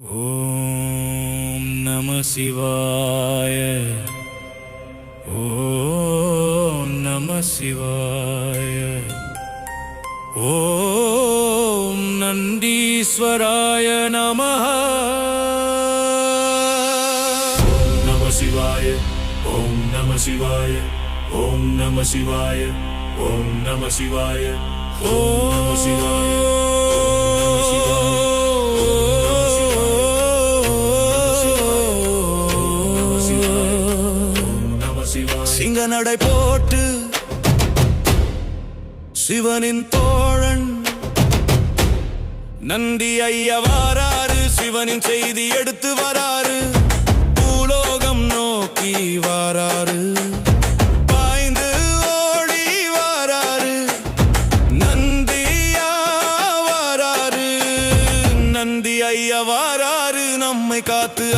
ஓம் நம சிவாய ஓம் நம சிவாய ஓம் நந்தீஸ்வராய நம நம சிவாய ஓம் நம சிவாய ஓம் நம சிவாய ஓம் நம சிவாய ஓம் நம சிவாய நடை போட்டு சிவனின் தோழன். நந்தி ஐயா வாராரு சிவனின் செய்தி எடுத்து வராறு பூலோகம் நோக்கி வாராரு. ஐயா வாராரு நம்மை காத்து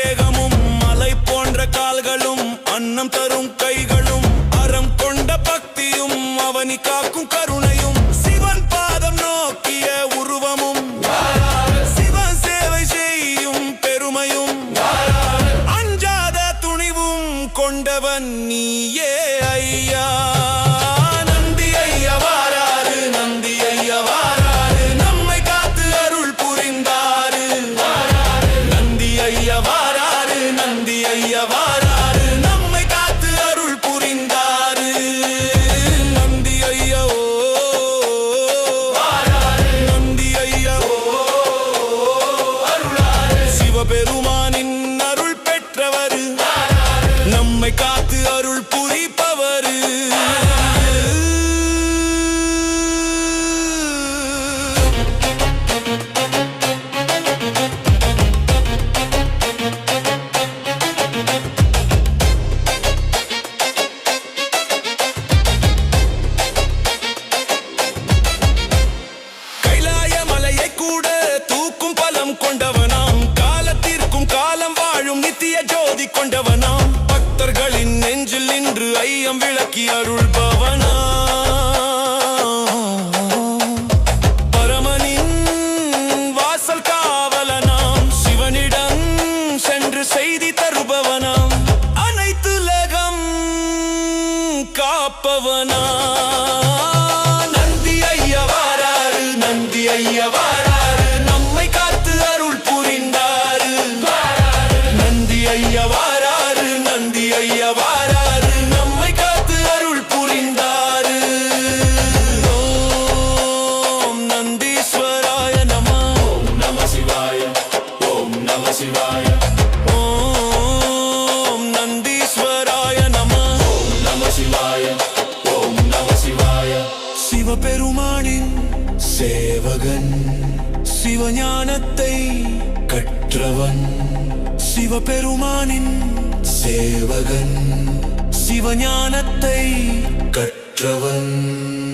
தேகமும் மலை போன்ற கால்களும் அன்னம் தரும் கைகளும் அறம் கொண்ட பக்தியும் அவனி காக்கும் கருணையும் சிவன் பாதம் நோக்கிய உருவமும் சிவன் சேவை செய்யும் பெருமையும் அஞ்சாத துணிவும் கொண்டவன் நீயே ஐயா. வாழும் நித்திய ஜோதி கொண்டவனாம் பக்தர்களின் நெஞ்சில் நின்று ஐயம் விளக்கி அருள்பவனா. பரமனின் வாசல் காவலனாம். சிவனிடம் சென்று செய்தி தருபவனாம். காப்பவனா. சிவபெருமானின் சேவகன். சிவஞானத்தை கற்றவன். சிவபெருமானின் சேவகன். சிவஞானத்தை கற்றவன்.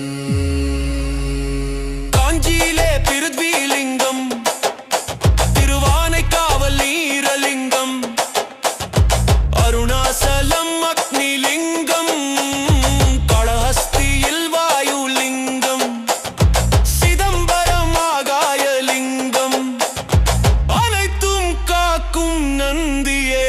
the día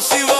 si va